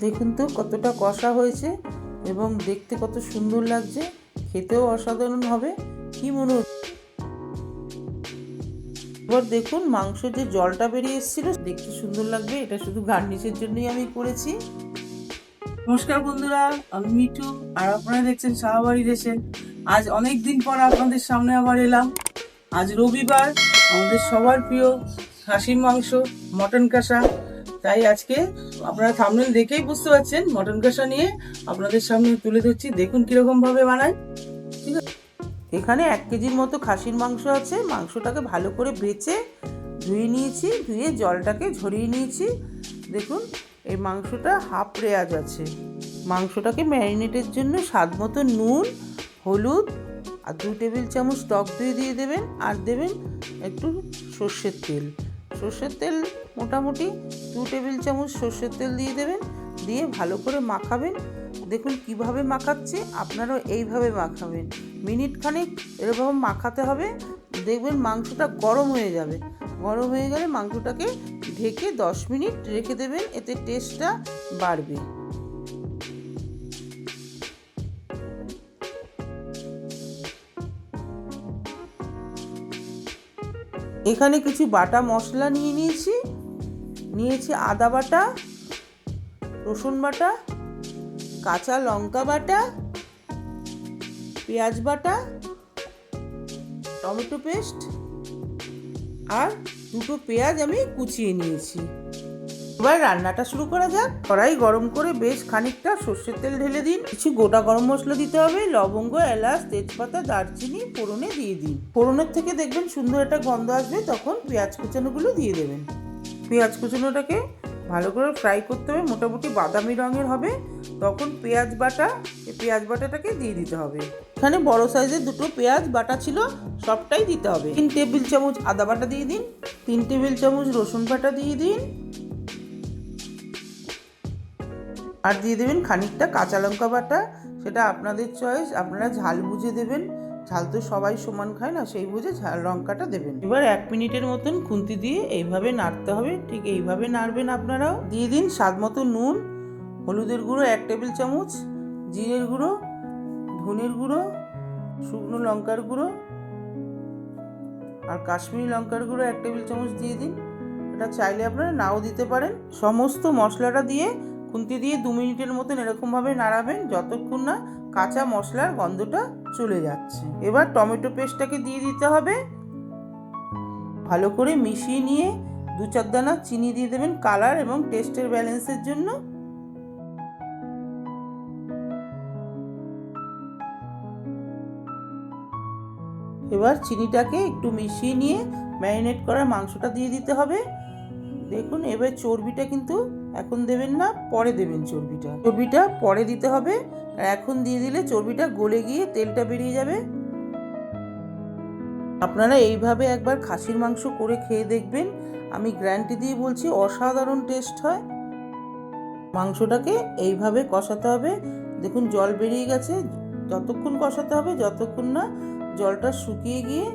দেখুন তো কতটা কষা হয়েছে এবং দেখতে কত সুন্দর লাগছে। খেতেও অসাধারণ হবে। কি মনে হচ্ছে? এবার দেখুন মাংস যে জলটা বেরিয়ে এসেছিল, দেখতে সুন্দর লাগবে। এটা শুধু গার্নিশের জন্যই আমি করেছি। নমস্কার বন্ধুরা, আমি মিঠু আর আপনারা দেখছেন শাহবাড়ি রেসেন আজ অনেক দিন পর আপনাদের সামনে আবার এলাম। আজ রবিবার, আমাদের সবার প্রিয় খাসির মাংস, মটন কষা। তাই আজকে আপনারা থামনেল দেখেই বুঝতে পারছেন মটন কষা নিয়ে আপনাদের সামনে তুলে ধরছি। দেখুন কীরকমভাবে কীরকম ভাবে আছে? এখানে এক কেজির মতো খাসির মাংস আছে। মাংসটাকে ভালো করে বেচে ধুয়ে নিয়েছি। ধুয়ে জলটাকে ঝরিয়ে নিয়েছি। দেখুন, এই মাংসটা হাফ রেয়াজ আছে। মাংসটাকে ম্যারিনেটের জন্য স্বাদ মতো নুন, হলুদ আর দু টেবিল চামচ টক দই দিয়ে দেবেন। আর দেবেন একটু সর্ষের তেল। সর্ষের তেল মোটামুটি দু টেবিল চামচ সর্ষের তেল দিয়ে দেবেন, দিয়ে ভালো করে মাখাবেন। দেখুন কীভাবে মাখাচ্ছি, আপনারাও এইভাবে মাখাবেন। মিনিট খানেক এরকম মাখাতে হবে, দেখবেন মাংসটা গরম হয়ে যাবে। গরম হয়ে গেলে মাংসটাকে ঢেকে দশ মিনিট রেখে দেবেন, এতে টেস্টটা বাড়বে। এখানে কিছু বাটা মশলা নিয়ে নিয়েছি। নিয়েছি আদা বাটা, রসুন বাটা, কাঁচা লঙ্কা বাটা, পেঁয়াজ বাটা, টমেটো পেস্ট, আর দুটো পেঁয়াজ আমি কুচিয়ে নিয়েছি। এবার রান্নাটা শুরু করা যাক। কড়াই গরম করে বেশ খানিকটা সর্ষের তেল ঢেলে দিন। কিছু গোটা গরম মশলা দিতে হবে। লবঙ্গ, এলাচ, তেজপাতা, দারচিনি ফোড়নে দিয়ে দিন। ফোড়নের থেকে দেখবেন সুন্দর একটা গন্ধ আসবে। তখন পেঁয়াজ কুচানোগুলো দিয়ে দেবেন। পেঁয়াজ কুচানোটাকে ভালো করে ফ্রাই করতে হবে। মোটামুটি বাদামি রঙের হবে। তখন পেঁয়াজ বাটা পেঁয়াজ বাটাটাকে দিয়ে দিতে হবে। এখানে বড় সাইজের দুটো পেঁয়াজ বাটা ছিল, সবটাই দিতে হবে। তিন টেবিল চামচ আদা বাটা দিয়ে দিন। তিন টেবিল চামচ রসুন বাটা দিয়ে দিন। আর দিয়ে দেবেন খানিকটা কাঁচা লঙ্কা বাটা, সেটা আপনাদের চয়েস আপনারা ঝাল বুঝে দেবেন। ঝাল তো সবাই সমান খায় না, সেই বুঝে ঝাল লঙ্কাটা দেবেন। এবার এক মিনিটের মতন খুন্তি দিয়ে এইভাবে নাড়তে হবে, ঠিক এইভাবে নাড়বেন আপনারাও। দিয়ে দিন স্বাদ মতো নুন, হলুদের গুঁড়ো এক টেবিল চামচ, জিরের গুঁড়ো, ধনের গুঁড়ো, শুকনো লঙ্কার গুঁড়ো, আর কাশ্মীরি লঙ্কার গুঁড়ো এক টেবিল চামচ দিয়ে দিন। এটা চাইলে আপনারা নাও দিতে পারেন। সমস্ত মশলাটা দিয়ে খুন্তি দিয়ে দু মিনিটের মতন এরকমভাবে নাড়াবেন যতক্ষণ না কাঁচা মশলার গন্ধটা চলে যাচ্ছে। এবার টমেটো পেস্টটাকে দিয়ে দিতে হবে। ভালো করে মিশিয়ে নিয়ে দু চার দানা চিনি দিয়ে দেবেন কালার এবং টেস্টের ব্যালেন্সের জন্য। এবার চিনিটাকে একটু মিশিয়ে নিয়ে ম্যারিনেট করা মাংসটা দিয়ে দিতে হবে। দেখুন, এবার চর্বিটা কিন্তু এখন দেবেন না, পরে দেবেন চর্বিটা। চর্বিটা পরে দিতে হবে এখন দিয়ে দিলে চর্বিটা গলে গিয়ে তেলটা বেরিয়ে যাবে। আপনারা এইভাবে একবার খাসির মাংস করে খেয়ে দেখবেন। আমি গ্যারান্টি দিয়ে বলছি, অসাধারণ টেস্ট হয়। মাংসটাকে এইভাবে কষাতে হবে। দেখুন, জল বেরিয়ে গেছে, যতক্ষণ কষাতে হবে, যতক্ষণ না জলটা শুকিয়ে গিয়ে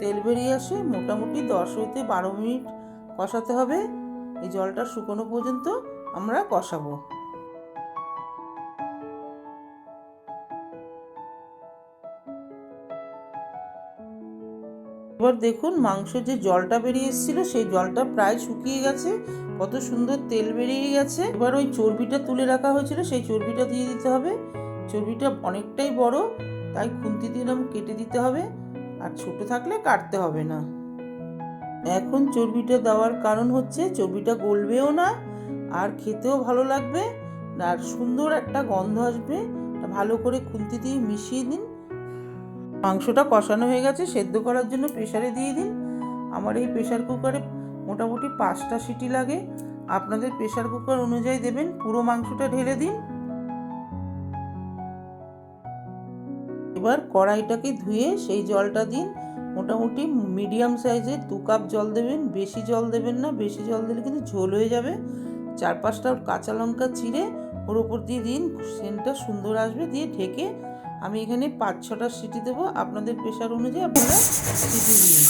তেল বেরিয়ে আসে, মোটামুটি দশ হইতে বারো মিনিট কষাতে হবে। এই জলটা শুকনো পর্যন্ত আমরা কষাবো। এবার দেখুন মাংস যে জলটা বেরিয়ে এসেছিল, সেই জলটা প্রায় শুকিয়ে গেছে। কত সুন্দর তেল বেরিয়ে গেছে। এবার ওই চর্বিটা তুলে রাখা হয়েছিল, সেই চর্বিটা দিয়ে দিতে হবে। চর্বিটা অনেকটাই বড়, তাই খুন্তি দিয়ে কেটে দিতে হবে। আর ছোট থাকলে কাটতে হবে না। এখন চর্বিটা দেওয়ার কারণ হচ্ছে চর্বিটা গলবেও না, আর খেতেও ভালো লাগবে, আর সুন্দর একটা গন্ধ আসবে। ভালো করে খুন্তি দিয়ে মিশিয়ে দিন। মাংসটা কষানো হয়ে গেছে, সেদ্ধ করার জন্য প্রেশারে দিয়ে দিন। আমার এই প্রেশার কুকারে মোটামুটি পাঁচটা সিটি লাগে। আপনাদের প্রেশার কুকার অনুযায়ী দেবেন, পুরো মাংসটা ঢেলে দিন। এবার কড়াইটাকে ধুয়ে সেই জলটা দিন। মোটামুটি মিডিয়াম সাইজের দু কাপ জল দেবেন, বেশি জল দেবেন না, বেশি জল দিলে কিন্তু ঝোল হয়ে যাবে। চার পাঁচটা কাঁচা লঙ্কা চিড়ে ওর ওপর দিয়ে দিন, সেন্টটা সুন্দর আসবে, দিয়ে ঢেকে আমি এখানে পাঁচ ছটা সিটি দেবো। আপনাদের প্রেশার অনুযায়ী আপনারা সিটি দিন।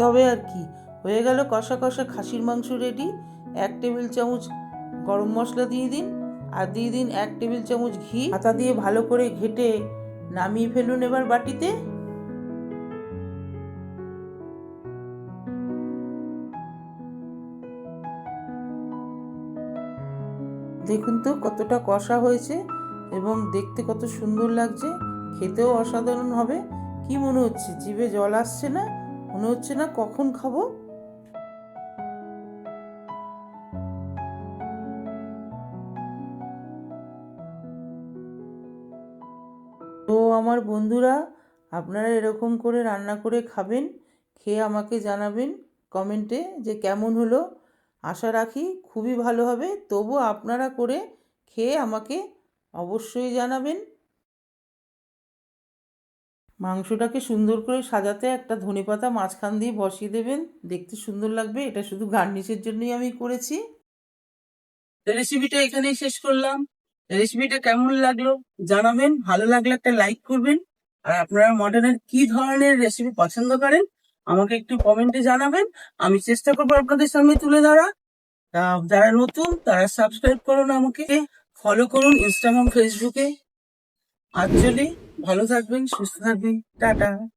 তবে আর কি, হয়ে গেল কষা কষা খাসির মাংস রেডি এক টেবিল চামচ গরম মশলা দিয়ে দিন। আর দিয়ে দিন এক টেবিল চামচ ঘি। হাতা দিয়ে ভালো করে ঘেটে নামিয়ে ফেলুন এবার বাটিতে। দেখুন তো কতটা কষা হয়েছে এবং দেখতে কত সুন্দর লাগছে। খেতেও অসাধারণ হবে। কি মনে হচ্ছে? জিভে জল আসছে না? মনে হচ্ছে না কখন খাব? তো আমার বন্ধুরা, আপনারা এরকম করে রান্না করে খাবেন, খেয়ে আমাকে জানাবেন কমেন্টে যে কেমন হলো। আশা রাখি খুবই ভালো হবে, তবু আপনারা করে খেয়ে আমাকে অবশ্যই জানাবেন। মাংসটাকে সুন্দর করে সাজাতে একটা ধনেপাতা মাঝখান দিয়ে বসিয়ে দেবেন, দেখতে সুন্দর লাগবে, এটা শুধু গার্নিশের জন্যই আমি করেছি। রেসিপিটা এখানেই শেষ করলাম। রেসিপিটা কেমন লাগল জানাবেন, ভালো লাগলে একটা লাইক করবেন, আর আপনারা মডার্নের কি ধরনের রেসিপি পছন্দ করেন, আমাকে একটু কমেন্টে জানাবেন। আমি চেষ্টা করব আপনাদের সামনে তুলে ধরা। যারা নতুন, তারা সাবস্ক্রাইব করুন আমাকে। ফলো করুন ইনস্টাগ্রাম ফেসবুকে আঞ্জলি ভালো থাকবেন, সুস্থ থাকবেন। টাটা।